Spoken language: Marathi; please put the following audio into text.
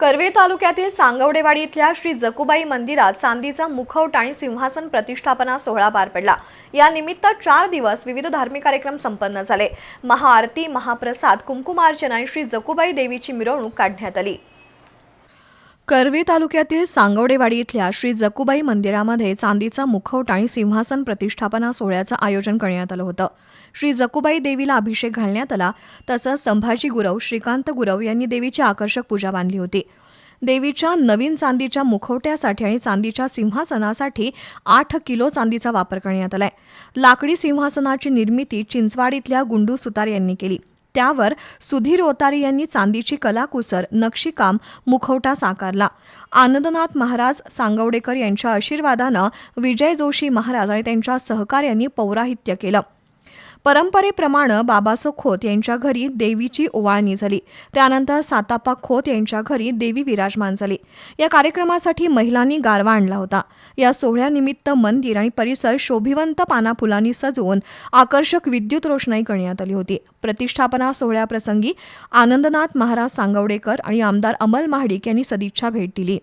करवे तालुक्यातील सांगवडेवाडी इथल्या श्री जकुबाई मंदिरात चांदीचा मुखवट आणि सिंहासन प्रतिष्ठापना सोहळा पार पडला. या निमित्त चार दिवस विविध धार्मिक कार्यक्रम संपन्न झाले. महाआरती महाप्रसाद कुंकुमार्चना आणि श्री जकुबाई देवीची मिरवणूक काढण्यात आली. कर्वे तालुक्यातील सांगवडेवाडी इथल्या श्री जकुबाई मंदिरामध्ये चांदीचा मुखवट आणि सिंहासन प्रतिष्ठापना सोहळ्याचं आयोजन करण्यात आलं होतं. श्री जकुबाई देवीला अभिषेक घालण्यात आला तसंच संभाजी गुरव श्रीकांत गुरव यांनी देवीची आकर्षक पूजा बांधली होती. देवीच्या नवीन चांदीच्या मुखवट्यासाठी आणि चांदीच्या सिंहासनासाठी आठ किलो चांदीचा वापर करण्यात आलाय. लाकडी सिंहासनाची निर्मिती चिंचवाडीतल्या गुंडू सुतार यांनी केली. त्यावर सुधीर ओतारी यांनी चांदीची कलाकुसर नक्षीकाम मुखवटा साकारला. आनंदनाथ महाराज सांगवडेकर यांच्या आशीर्वादानं विजय जोशी महाराज आणि त्यांच्या सहकार्यांनी पौराहित्य केलं. परंपरेप्रमाणे बाबासो खोत यांच्या घरी देवीची ओवाळणी झाली. त्यानंतर सातापा खोत यांच्या घरी देवी विराजमान झाली. या कार्यक्रमासाठी महिलांनी गारवा आणला होता. या सोहळ्यानिमित्त मंदिर आणि परिसर शोभिवंत पानाफुलांनी सजवून आकर्षक विद्युत रोषणाई करण्यात आली होती. प्रतिष्ठापना सोहळ्याप्रसंगी आनंदनाथ महाराज सांगवडेकर आणि आमदार अमल महाडिक यांनी सदिच्छा भेट दिली.